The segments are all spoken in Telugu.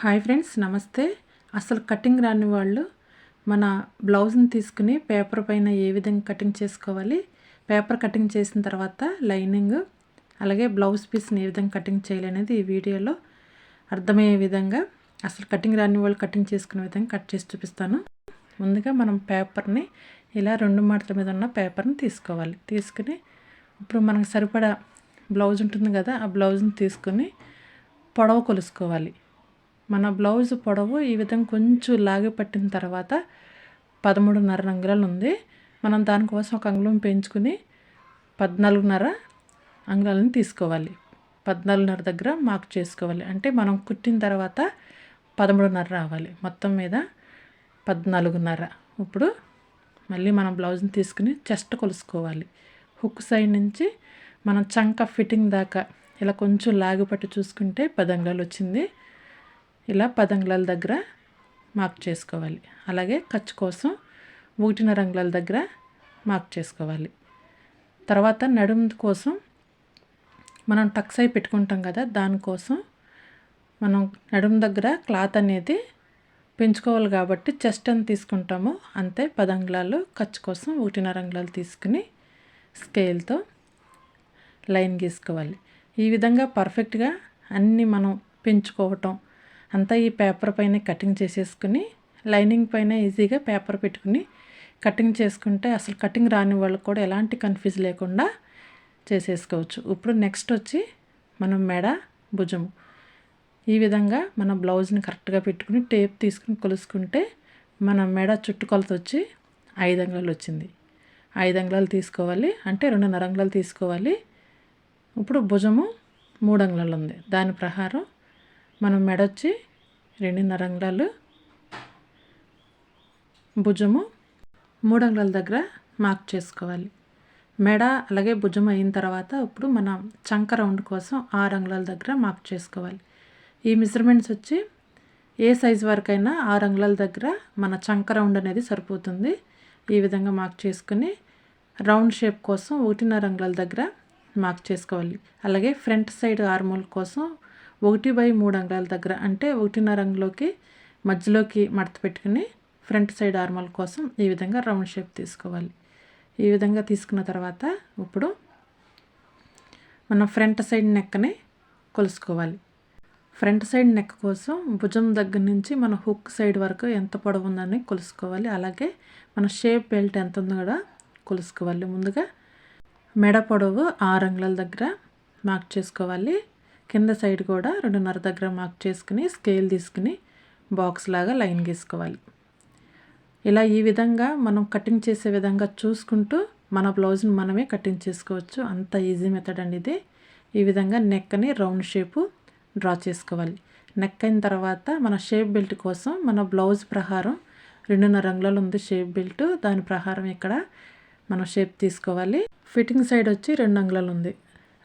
హాయ్ ఫ్రెండ్స్ నమస్తే. అసలు కటింగ్ రాని వాళ్ళు మన బ్లౌజ్ని తీసుకుని పేపర్ పైన ఏ విధంగా కటింగ్ చేసుకోవాలి పేపర్ కటింగ్ చేసిన తర్వాత లైనింగ్ అలాగే బ్లౌజ్ పీస్ని ఏ విధంగా కటింగ్ చేయాలి అనేది ఈ వీడియోలో అర్థమయ్యే విధంగా అసలు కటింగ్ రాని వాళ్ళు కటింగ్ చేసుకునే విధంగా కట్ చేసి చూపిస్తాను. ముందుగా మనం పేపర్ని ఇలా రెండు మాటల మీద ఉన్న పేపర్ని తీసుకోవాలి. తీసుకుని ఇప్పుడు మనకు సరిపడా బ్లౌజ్ ఉంటుంది కదా ఆ బ్లౌజ్ని తీసుకొని పొడవు కొలుసుకోవాలి. మన బ్లౌజ్ పొడవు ఈ విధంగా కొంచెం లాగి పట్టిన తర్వాత పదమూడున్నర అంగుళాలు ఉంది. మనం దానికోసం ఒక అంగుళం పెంచుకుని పద్నాలుగున్నర అంగుళాలను తీసుకోవాలి. పద్నాలుగున్నర దగ్గర మార్క్ చేసుకోవాలి. అంటే మనం కుట్టిన తర్వాత పదమూడున్నర రావాలి. మొత్తం మీద పద్నాలుగున్నర. ఇప్పుడు మళ్ళీ మనం బ్లౌజ్ని తీసుకుని చెస్ట్ కొలుసుకోవాలి. హుక్ సైడ్ నుంచి మనం చంక ఫిట్టింగ్ దాకా ఇలా కొంచెం లాగిపట్టి చూసుకుంటే పది అంగుళాలు వచ్చింది. ఇలా పదంగుళాల దగ్గర మార్క్ చేసుకోవాలి. అలాగే ఖర్చు కోసం ఒకటిన్నర అంగుళాల దగ్గర మార్క్ చేసుకోవాలి. తర్వాత నడుము కోసం మనం టక్స్ అయి పెట్టుకుంటాం కదా దానికోసం మనం నడుము దగ్గర క్లాత్ అనేది పెంచుకోవాలి కాబట్టి చెస్ట్ అని తీసుకుంటామో అంతే పదంగుళాలు ఖర్చు కోసం ఒకటిన్నర అంగుళాలు తీసుకుని స్కేల్తో లైన్ గీసుకోవాలి. ఈ విధంగా పర్ఫెక్ట్గా అన్నీ మనం పెంచుకోవటం అంతా ఈ పేపర్ పైన కటింగ్ చేసేసుకుని లైనింగ్ పైన ఈజీగా పేపర్ పెట్టుకుని కటింగ్ చేసుకుంటే అసలు కటింగ్ రాని వాళ్ళకి కూడా ఎలాంటి కన్ఫ్యూజ్ లేకుండా చేసేసుకోవచ్చు. ఇప్పుడు నెక్స్ట్ వచ్చి మనం మెడ భుజము ఈ విధంగా మన బ్లౌజ్ని కరెక్ట్గా పెట్టుకుని టేప్ తీసుకుని కొలుసుకుంటే మన మెడ చుట్టుకొలత వచ్చి ఐదు అంగుళాలు వచ్చింది. ఐదు అంగుళాలు తీసుకోవాలి అంటే రెండున్నర అంగుళాలు తీసుకోవాలి. ఇప్పుడు భుజము మూడు అంగుళాలు ఉంది. దాని ప్రకారం మనం మెడొచ్చి రెండున్నర అంగుళాలు భుజము మూడు అంగుళాల దగ్గర మార్క్ చేసుకోవాలి. మెడ అలాగే భుజం అయిన తర్వాత ఇప్పుడు మనం చంక రౌండ్ కోసం ఆరు అంగుళాల దగ్గర మార్క్ చేసుకోవాలి. ఈ మెజర్మెంట్స్ వచ్చి ఏ సైజు వరకైనా ఆరు అంగుళాల దగ్గర మన చంక రౌండ్ అనేది సరిపోతుంది. ఈ విధంగా మార్క్ చేసుకుని రౌండ్ షేప్ కోసం ఒకటిన్నర అంగుళాల దగ్గర మార్క్ చేసుకోవాలి. అలాగే ఫ్రంట్ సైడ్ ఆర్మోల్ కోసం ఒకటి బై మూడు అంగుళాల దగ్గర అంటే ఒకటిన్నర అంగులోకి మధ్యలోకి మడత పెట్టుకుని ఫ్రంట్ సైడ్ ఆర్మల్ కోసం ఈ విధంగా రౌండ్ షేప్ తీసుకోవాలి. ఈ విధంగా తీసుకున్న తర్వాత ఇప్పుడు మన ఫ్రంట్ సైడ్ నెక్కని కొలుసుకోవాలి. ఫ్రంట్ సైడ్ నెక్ కోసం భుజం దగ్గర నుంచి మన హుక్ సైడ్ వరకు ఎంత పొడవు ఉందని కొలుసుకోవాలి. అలాగే మన షేప్ బెల్ట్ ఎంత ఉందో కూడా కొలుసుకోవాలి. ముందుగా మెడ పొడవు ఆరు అంగుళాల దగ్గర మార్క్ చేసుకోవాలి. కింద సైడ్ కూడా రెండున్నర దగ్గర మార్క్ చేసుకుని స్కేల్ తీసుకుని బాక్స్ లాగా లైన్ గీసుకోవాలి. ఇలా ఈ విధంగా మనం కటింగ్ చేసే విధంగా చూసుకుంటూ మన బ్లౌజ్ని మనమే కటింగ్ చేసుకోవచ్చు. అంత ఈజీ మెథడ్ అండి ఇది. ఈ విధంగా నెక్ని రౌండ్ షేపు డ్రా చేసుకోవాలి. నెక్ అయిన తర్వాత మన షేప్ బెల్ట్ కోసం మన బ్లౌజ్ ప్రహారం రెండున్నర రంగులలో ఉంది షేప్ బెల్ట్. దాని ప్రహారం ఇక్కడ మనం షేప్ తీసుకోవాలి. ఫిట్టింగ్ సైడ్ వచ్చి రెండు అంగుళాలు ఉంది.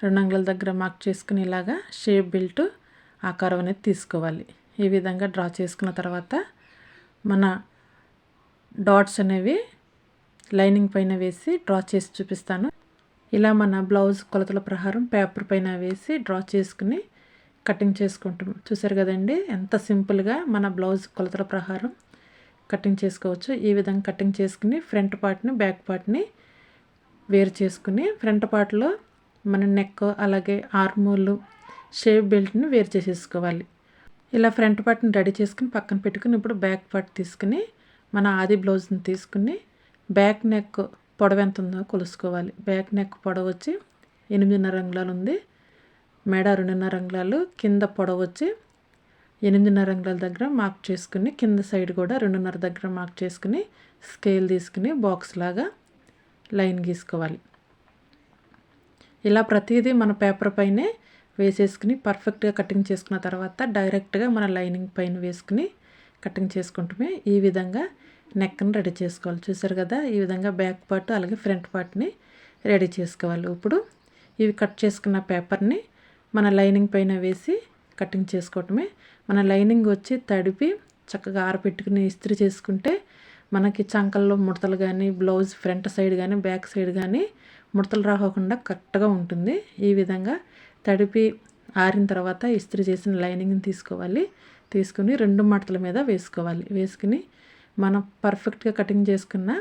రెండు అంగుల దగ్గర మార్క్ చేసుకుని ఇలాగా షేప్ బెల్ట్ ఆకారం అనేది తీసుకోవాలి. ఈ విధంగా డ్రా చేసుకున్న తర్వాత మన డాట్స్ అనేవి లైనింగ్ పైన వేసి డ్రా చేసి చూపిస్తాను. ఇలా మన బ్లౌజ్ కొలతల ప్రహారం పేపర్ పైన వేసి డ్రా చేసుకుని కటింగ్ చేసుకుంటాం. చూసారు కదండి? ఎంత సింపుల్గా మన బ్లౌజ్ కొలతల ప్రహారం కటింగ్ చేసుకోవచ్చు. ఈ విధంగా కటింగ్ చేసుకుని ఫ్రంట్ పార్ట్ని బ్యాక్ పార్ట్ని వేరు చేసుకుని ఫ్రంట్ పార్ట్లో మన నెక్ అలాగే ఆర్మోలు షేప్ బెల్ట్ని వేరు చేసేసుకోవాలి. ఇలా ఫ్రంట్ పార్ట్ని రెడీ చేసుకుని పక్కన పెట్టుకుని ఇప్పుడు బ్యాక్ పార్ట్ తీసుకుని మన ఆది బ్లౌజ్ని తీసుకుని బ్యాక్ నెక్ పొడవ ఎంత ఉందో కొలుసుకోవాలి. బ్యాక్ నెక్ పొడవ వచ్చి ఎనిమిదిన్నర అంగుళాలు ఉంది. మెడ రెండున్నర అంగుళాలు కింద పొడవ వచ్చి ఎనిమిదిన్నర అంగుళాల దగ్గర మార్క్ చేసుకుని కింద సైడ్ కూడా రెండున్నర దగ్గర మార్క్ చేసుకుని స్కేల్ తీసుకుని బాక్స్ లాగా లైన్ గీసుకోవాలి. ఇలా ప్రతిదీ మన పేపర్ పైనే వేసేసుకుని పర్ఫెక్ట్గా కటింగ్ చేసుకున్న తర్వాత డైరెక్ట్గా మన లైనింగ్ పైన వేసుకుని కటింగ్ చేసుకుంటమే ఈ విధంగా నెక్ను రెడీ చేసుకోవాలి. చూసారు కదా? ఈ విధంగా బ్యాక్ పార్ట్ అలాగే ఫ్రంట్ పార్ట్ని రెడీ చేసుకోవాలి. ఇప్పుడు ఇవి కట్ చేసుకున్న పేపర్ని మన లైనింగ్ పైన వేసి కటింగ్ చేసుకోవటమే. మన లైనింగ్ వచ్చి తడిపి చక్కగా ఆరపెట్టుకుని ఇస్త్రీ చేసుకుంటే మనకి చంకల్లో ముడతలు కానీ బ్లౌజ్ ఫ్రంట్ సైడ్ కానీ బ్యాక్ సైడ్ కానీ ముడతలు రాకోకుండా కరెక్ట్గా ఉంటుంది. ఈ విధంగా తడిపి ఆరిన తర్వాత ఇస్త్రీ చేసిన లైనింగ్ని తీసుకోవాలి. తీసుకుని రెండు మడతల మీద వేసుకోవాలి. వేసుకుని మనం పర్ఫెక్ట్గా కటింగ్ చేసుకున్న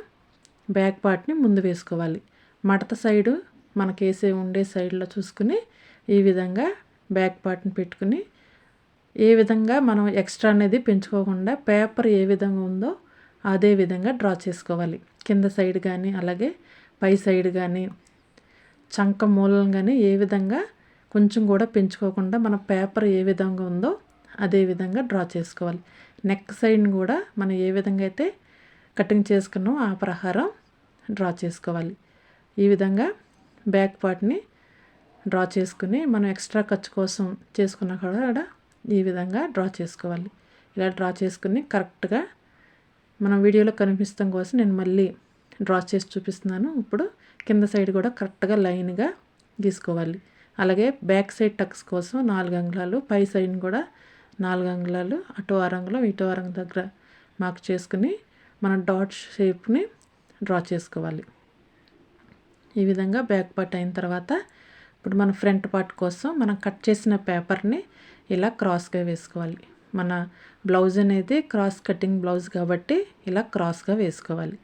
బ్యాక్ పార్ట్ని ముందు వేసుకోవాలి. మడత సైడు మనకి ఉండే సైడ్లో చూసుకుని ఈ విధంగా బ్యాక్ పార్ట్ని పెట్టుకుని ఏ విధంగా మనం ఎక్స్ట్రా అనేది పెంచుకోకుండా పేపర్ ఏ విధంగా ఉందో అదే విధంగా డ్రా చేసుకోవాలి. కింద సైడ్ కానీ అలాగే పై సైడ్ కానీ చంక మూలంగానే ఏ విధంగా కొంచెం కూడా పెంచుకోకుండా మన పేపర్ ఏ విధంగా ఉందో అదే విధంగా డ్రా చేసుకోవాలి. నెక్ సైడ్ని కూడా మనం ఏ విధంగా అయితే కటింగ్ చేసుకున్నామో ఆ ప్రకారం డ్రా చేసుకోవాలి. ఈ విధంగా బ్యాక్ పార్ట్ని డ్రా చేసుకుని మనం ఎక్స్ట్రా ఖర్చు కోసం చేసుకున్న కూడా ఈ విధంగా డ్రా చేసుకోవాలి. ఇలా డ్రా చేసుకుని కరెక్ట్గా మనం వీడియోలో కనిపిస్తాం కోసం నేను మళ్ళీ డ్రా చేసి చూపిస్తున్నాను. ఇప్పుడు కింద సైడ్ కూడా కరెక్ట్గా లైన్గా గీసుకోవాలి. అలాగే బ్యాక్ సైడ్ టక్స్ కోసం నాలుగు అంగుళాలు పై సైడ్ కూడా నాలుగు అంగుళాలు అటు ఆరంగులం ఇటు ఆరంగం దగ్గర మార్క్ చేసుకుని మన డాట్ షేప్ని డ్రా చేసుకోవాలి. ఈ విధంగా బ్యాక్ పార్ట్ అయిన తర్వాత ఇప్పుడు మన ఫ్రంట్ పార్ట్ కోసం మనం కట్ చేసిన పేపర్ని ఇలా క్రాస్గా వేసుకోవాలి. మన బ్లౌజ్ అనేది క్రాస్ కటింగ్ బ్లౌజ్ కాబట్టి ఇలా క్రాస్గా వేసుకోవాలి.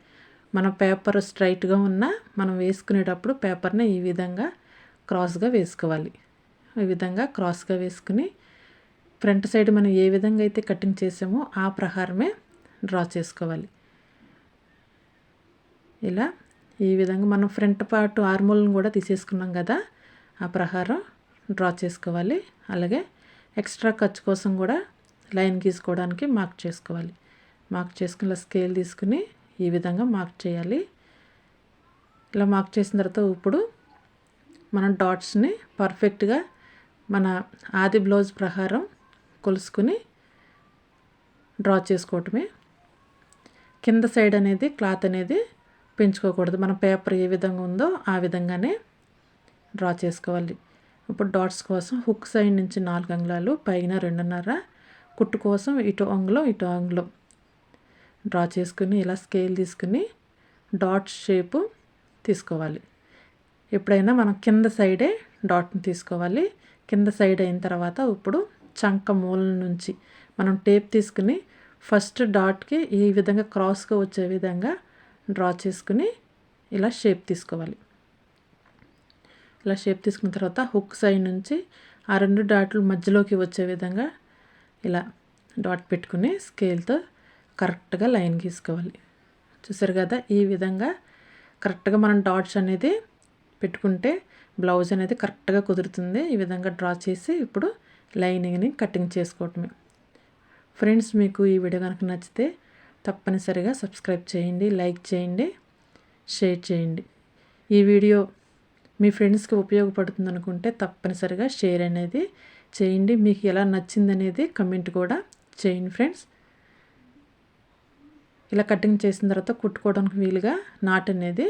మన పేపర్ స్ట్రైట్గా ఉన్న మనం వేసుకునేటప్పుడు పేపర్ని ఈ విధంగా క్రాస్గా వేసుకోవాలి. ఈ విధంగా క్రాస్గా వేసుకుని ఫ్రంట్ సైడ్ మనం ఏ విధంగా అయితే కటింగ్ చేసామో ఆ ప్రకారమే డ్రా చేసుకోవాలి. ఇలా ఈ విధంగా మనం ఫ్రంట్ పార్ట్ ఆర్మోల్ని కూడా తీసేసుకున్నాం కదా ఆ ప్రకారం డ్రా చేసుకోవాలి. అలాగే ఎక్స్ట్రా ఖర్చు కోసం కూడా లైన్ గీసుకోవడానికి మార్క్ చేసుకోవాలి. మార్క్ చేసుకుని స్కేల్ తీసుకుని ఈ విధంగా మార్క్ చేయాలి. ఇలా మార్క్ చేసిన తర్వాత ఇప్పుడు మనం డాట్స్ని పర్ఫెక్ట్గా మన ఆది బ్లౌజ్ ప్రకారం కొలుసుకుని డ్రా చేసుకోవటమే. కింద సైడ్ అనేది క్లాత్ అనేది పెంచుకోకూడదు. మన పేపర్ ఏ విధంగా ఉందో ఆ విధంగానే డ్రా చేసుకోవాలి. ఇప్పుడు డాట్స్ కోసం హుక్ సైడ్ నుంచి నాలుగు అంగుళాలు పైన రెండున్నర కుట్టు కోసం ఇటు అంగుళం ఇటు అంగుళం. డ్రా చేసుకుని ఇలా స్కేల్ తీసుకుని డాట్ షేపు తీసుకోవాలి. ఎప్పుడైనా మనం కింద సైడే డాట్ని తీసుకోవాలి. కింద సైడ్ అయిన తర్వాత ఇప్పుడు చంక మూల నుంచి మనం టేప్ తీసుకుని ఫస్ట్ డాట్కి ఈ విధంగా క్రాస్గా వచ్చే విధంగా డ్రా చేసుకుని ఇలా షేప్ తీసుకోవాలి. ఇలా షేప్ తీసుకున్న తర్వాత హుక్ సైడ్ నుంచి ఆ రెండు డాట్లు మధ్యలోకి వచ్చే విధంగా ఇలా డాట్ పెట్టుకుని స్కేల్తో కరెక్ట్గా లైన్ గీసుకోవాలి. చూసారు కదా? ఈ విధంగా కరెక్ట్గా మనం డాట్స్ అనేది పెట్టుకుంటే బ్లౌజ్ అనేది కరెక్ట్గా కుదురుతుంది. ఈ విధంగా డ్రా చేసి ఇప్పుడు లైనింగ్ని కటింగ్ చేసుకోవటమే. ఫ్రెండ్స్ మీకు ఈ వీడియో కనుక నచ్చితే తప్పనిసరిగా సబ్స్క్రైబ్ చేయండి లైక్ చేయండి షేర్ చేయండి. ఈ వీడియో మీ ఫ్రెండ్స్కి ఉపయోగపడుతుంది అనుకుంటే తప్పనిసరిగా షేర్ అనేది చేయండి. మీకు ఎలా నచ్చింది అనేది కమెంట్ కూడా చేయండి ఫ్రెండ్స్. ఇలా కటింగ్ చేసిన తర్వాత కుట్టుకోవడానికి వీలుగా నాట్ అనేది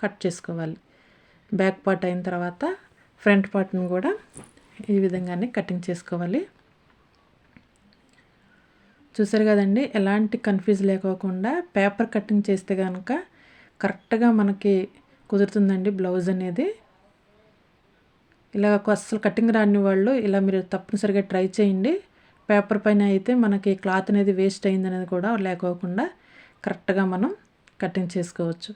కట్ చేసుకోవాలి. బ్యాక్ పార్ట్ అయిన తర్వాత ఫ్రంట్ పార్ట్ని కూడా ఈ విధంగానే కటింగ్ చేసుకోవాలి. చూసారు కదండి ఎలాంటి కన్ఫ్యూజ్ లేకోకుండా పేపర్ కటింగ్ చేస్తే కనుక కరెక్ట్గా మనకి కుదురుతుందండి బ్లౌజ్ అనేది. ఇలా అసలు కటింగ్ రాని వాళ్ళు ఇలా మీరు తప్పనిసరిగా ట్రై చేయండి. పేపర్ పైన అయితే మనకి క్లాత్ అనేది వేస్ట్ అయిందనేది కూడా లేకోకుండా కరెక్ట్గా మనం కటింగ్ చేసుకోవచ్చు.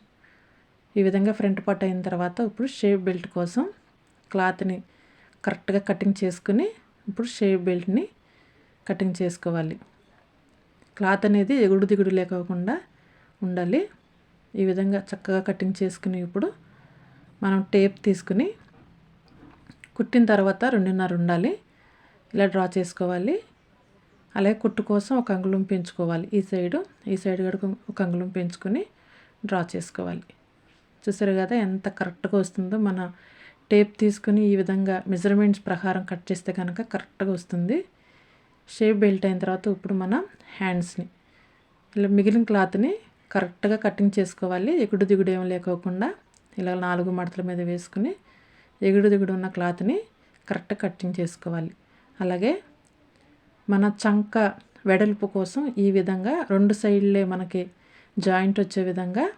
ఈ విధంగా ఫ్రంట్ పార్ట్ అయిన తర్వాత ఇప్పుడు షేప్ బెల్ట్ కోసం క్లాత్ని కరెక్ట్గా కటింగ్ చేసుకుని ఇప్పుడు షేప్ బెల్ట్ని కటింగ్ చేసుకోవాలి. క్లాత్ అనేది ఎగుడు దిగుడు లేకోకుండా ఉండాలి. ఈ విధంగా చక్కగా కటింగ్ చేసుకుని ఇప్పుడు మనం టేప్ తీసుకుని కుట్టిన తర్వాత రెండున్నర ఉండాలి. ఇలా డ్రా చేసుకోవాలి. అలాగే కుట్టు కోసం ఒక అంగుళం పెంచుకోవాలి. ఈ సైడు ఈ సైడ్ కూడా ఒక అంగుళం పెంచుకొని డ్రా చేసుకోవాలి. చూసారు కదా ఎంత కరెక్ట్గా వస్తుందో? మన టేప్ తీసుకుని ఈ విధంగా మెజర్మెంట్స్ ప్రకారం కట్ చేస్తే కనుక కరెక్ట్గా వస్తుంది. షేప్ బెల్ట్ అయిన తర్వాత ఇప్పుడు మనం హ్యాండ్స్ని ఇలా మిగిలిన క్లాత్ని కరెక్ట్గా కటింగ్ చేసుకోవాలి. ఎగుడు దిగుడు ఏం లేకోకుండా ఇలా నాలుగు మడతల మీద వేసుకుని ఎగుడు దిగుడు ఉన్న క్లాత్ని కరెక్ట్గా కటింగ్ చేసుకోవాలి. అలాగే మన చంక వెడల్పు కోసం ఈ విధంగా రెండు సైడ్లే మనకి జాయింట్ వచ్చే విధంగా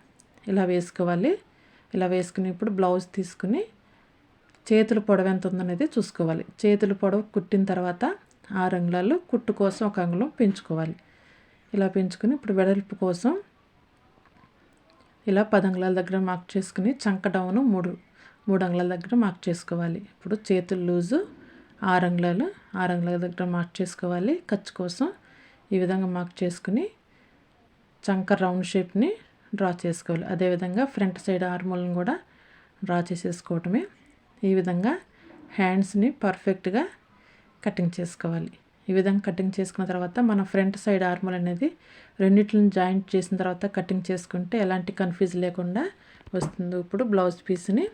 ఇలా వేసుకోవాలి. ఇలా వేసుకుని ఇప్పుడు బ్లౌజ్ తీసుకుని చేతుల పొడవు ఎంత ఉందనేది చూసుకోవాలి. చేతుల పొడవు కుట్టిన తర్వాత ఆరు అంగుళాలు కుట్టు కోసం ఒక అంగుళం పెంచుకోవాలి. ఇలా పెంచుకుని ఇప్పుడు వెడల్పు కోసం ఇలా పది అంగుళాల దగ్గర మార్క్ చేసుకుని చంక డౌను మూడు మూడు అంగుళాల దగ్గర మార్క్ చేసుకోవాలి. ఇప్పుడు చేతులు లూజు ఆరు అంగుళాలు ఆరు అంగుళాల దగ్గర మార్క్ చేసుకోవాలి. ఖర్చు కోసం ఈ విధంగా మార్క్ చేసుకుని చంక రౌండ్ షేప్ని డ్రా చేసుకోవాలి. అదేవిధంగా ఫ్రంట్ సైడ్ ఆర్మోల్ని కూడా డ్రా చేసేసుకోవటమే. ఈ విధంగా హ్యాండ్స్ని పర్ఫెక్ట్గా కటింగ్ చేసుకోవాలి. ఈ విధంగా కటింగ్ చేసుకున్న తర్వాత మన ఫ్రంట్ సైడ్ ఆర్మల్ అనేది రెండింటిని జాయింట్ చేసిన తర్వాత కటింగ్ చేసుకుంటే ఎలాంటి కన్ఫ్యూజ్ లేకుండా వస్తుంది. ఇప్పుడు బ్లౌజ్ పీస్ని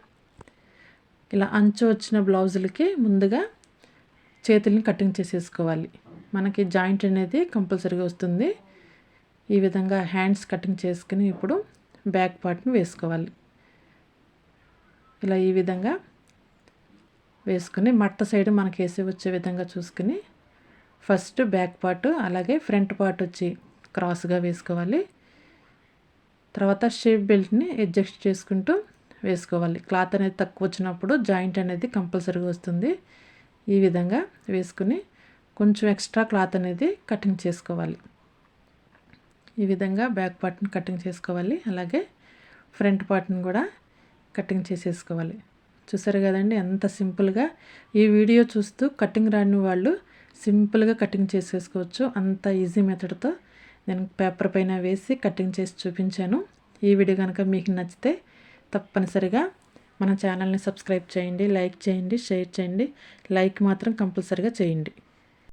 ఇలా అంచు వచ్చిన బ్లౌజులకి ముందుగా చేతుల్ని కటింగ్ చేసేసుకోవాలి. మనకి జాయింట్ అనేది కంపల్సరీగా వస్తుంది. ఈ విధంగా హ్యాండ్స్ కటింగ్ చేసుకుని ఇప్పుడు బ్యాక్ పార్ట్ని వేసుకోవాలి. ఇలా ఈ విధంగా వేసుకుని మట్ట సైడ్ మనకి వేసి వచ్చే విధంగా చూసుకుని ఫస్ట్ బ్యాక్ పార్ట్ అలాగే ఫ్రంట్ పార్ట్ వచ్చి క్రాస్గా వేసుకోవాలి. తర్వాత షేప్ బెల్ట్ని అడ్జస్ట్ చేసుకుంటూ వేసుకోవాలి. క్లాత్ అనేది తక్కువ వచ్చినప్పుడు జాయింట్ అనేది కంపల్సరీగా వస్తుంది. ఈ విధంగా వేసుకుని కొంచెం ఎక్స్ట్రా క్లాత్ అనేది కటింగ్ చేసుకోవాలి. ఈ విధంగా బ్యాక్ పార్ట్ని కటింగ్ చేసుకోవాలి. అలాగే ఫ్రంట్ పార్ట్ని కూడా కటింగ్ చేసేసుకోవాలి. చూసారు కదండి ఎంత సింపుల్గా ఈ వీడియో చూస్తూ కటింగ్ రాని వాళ్ళు సింపుల్గా కటింగ్ చేసేసుకోవచ్చు. అంత ఈజీ మెథడ్తో నేను పేపర్ పైన వేసి కటింగ్ చేసి చూపించాను. ఈ వీడియో కనుక మీకు నచ్చితే తప్పనిసరిగా మన ఛానల్ని సబ్స్క్రైబ్ చేయండి లైక్ చేయండి షేర్ చేయండి. లైక్ మాత్రం కంపల్సరిగా చేయండి.